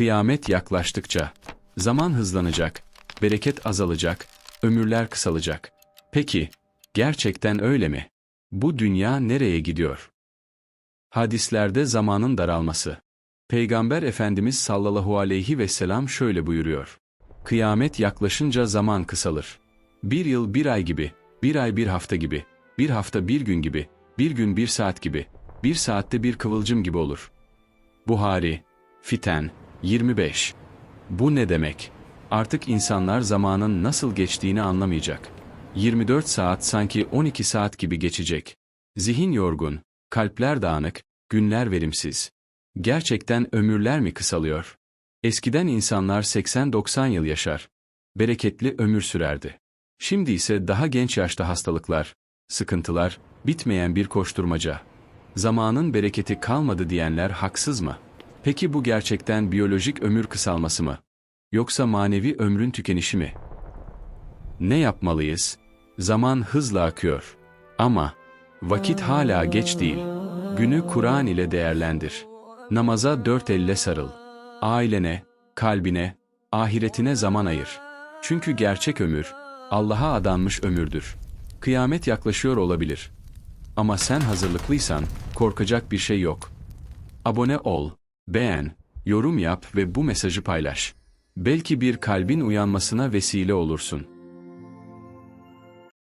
Kıyamet yaklaştıkça zaman hızlanacak, bereket azalacak, ömürler kısalacak. Peki, gerçekten öyle mi? Bu dünya nereye gidiyor? Hadislerde zamanın daralması. Peygamber Efendimiz sallallahu aleyhi ve sellem şöyle buyuruyor. Kıyamet yaklaşınca zaman kısalır. Bir yıl bir ay gibi, bir ay bir hafta gibi, bir hafta bir gün gibi, bir gün bir saat gibi, bir saatte bir kıvılcım gibi olur. Buhari, Fiten, 25. Bu ne demek? Artık insanlar zamanın nasıl geçtiğini anlamayacak. 24 saat sanki 12 saat gibi geçecek. Zihin yorgun, kalpler dağınık, günler verimsiz. Gerçekten ömürler mi kısalıyor? Eskiden insanlar 80-90 yıl yaşar. Bereketli ömür sürerdi. Şimdi ise daha genç yaşta hastalıklar, sıkıntılar, bitmeyen bir koşturmaca. Zamanın bereketi kalmadı diyenler haksız mı? Peki bu gerçekten biyolojik ömür kısalması mı? Yoksa manevi ömrün tükenişi mi? Ne yapmalıyız? Zaman hızla akıyor. Ama vakit hala geç değil. Günü Kur'an ile değerlendir. Namaza dört elle sarıl. Ailene, kalbine, ahiretine zaman ayır. Çünkü gerçek ömür, Allah'a adanmış ömürdür. Kıyamet yaklaşıyor olabilir. Ama sen hazırlıklıysan, korkacak bir şey yok. Abone ol, beğen, yorum yap ve bu mesajı paylaş. Belki bir kalbin uyanmasına vesile olursun.